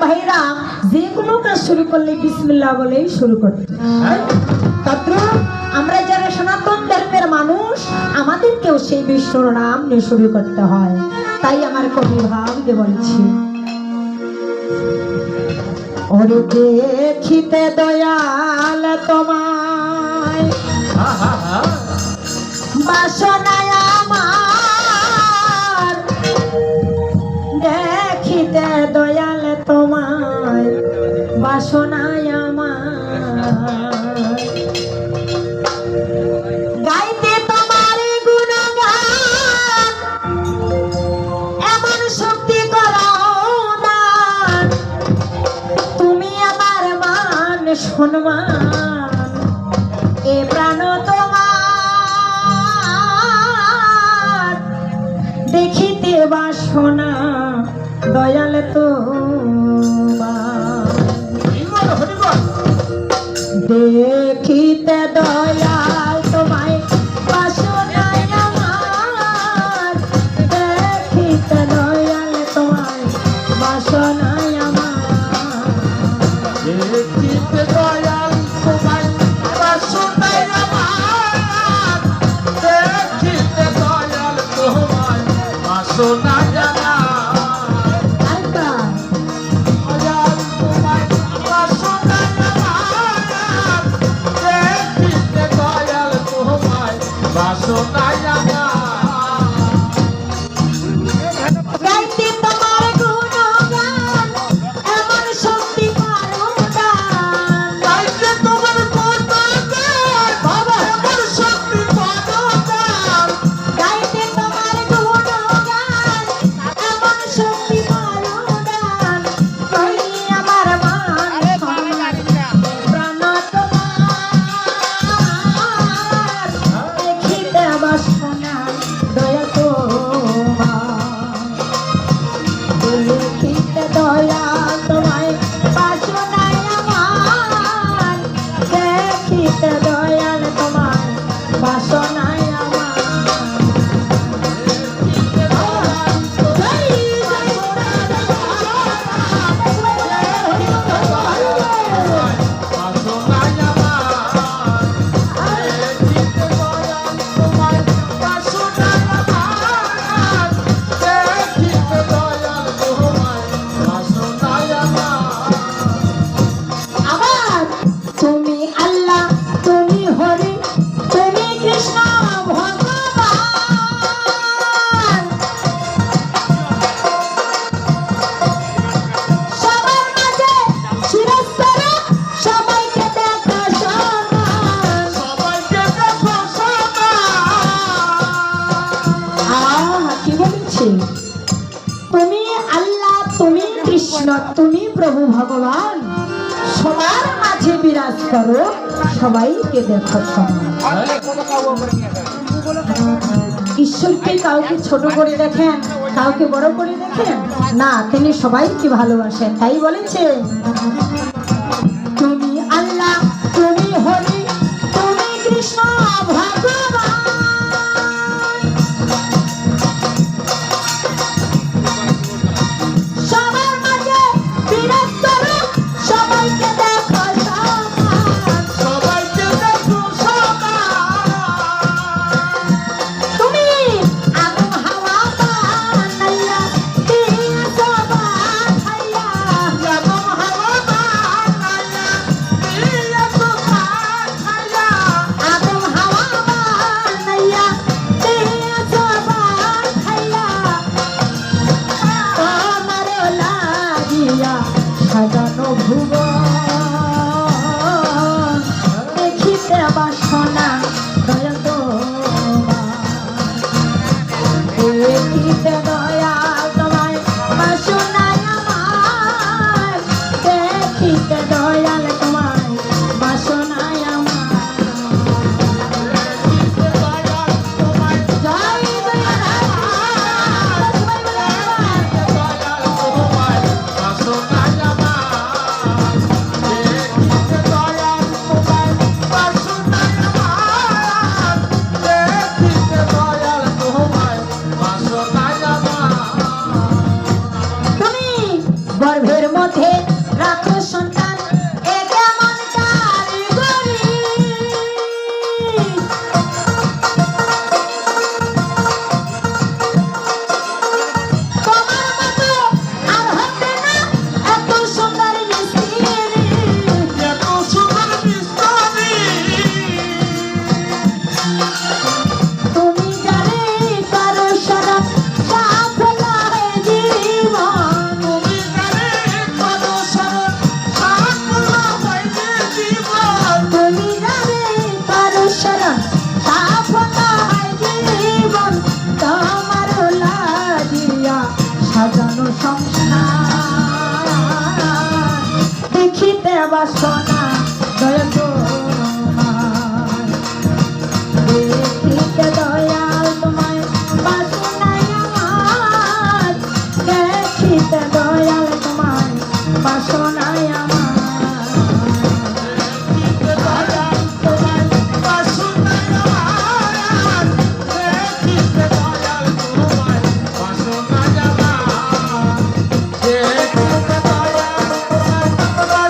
ভাইরা যে কোনো কাজ শুরু করলে বিসমিল্লা বলেই শুরু করতে আমরা যারা সনাতন ধর্মের মানুষ আমাদেরকেও সেই বিষ্ণুর নাম নিয়ে শুরু করতে হয়। তাই আমার কবি ভাবকে বলছি ওরে দেখিতে দয়াল তোমায় বাসনায় সম্মান এ প্রাণ তোমার। দেখিতে বাসনা দয়াল তো আছে তুমি আল্লাহ, তুমি কৃষ্ণ, তুমি প্রভু ভগবান। সবার মাঝে বিরাজ করো, সবাইকে দেখো ঈশ্বরকে কাউকে ছোট করে দেখেন, কাউকে বড় করে দেখেন? না, তিনি সবাইকে ভালোবাসেন, তাই বলেছে। Oh, yeah, let's তোমার সাজানো সংসার। দেখিতে বাসনা